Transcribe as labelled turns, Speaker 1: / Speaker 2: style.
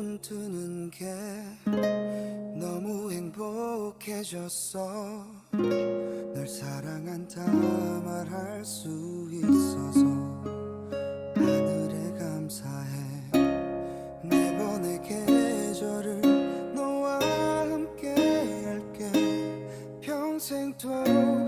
Speaker 1: 손드는 게 너무 행복해졌어. 널 사랑한다 말할 수 있어서 하늘에 감사해. 매번의 계절을 너와 함께 할게. 평생토록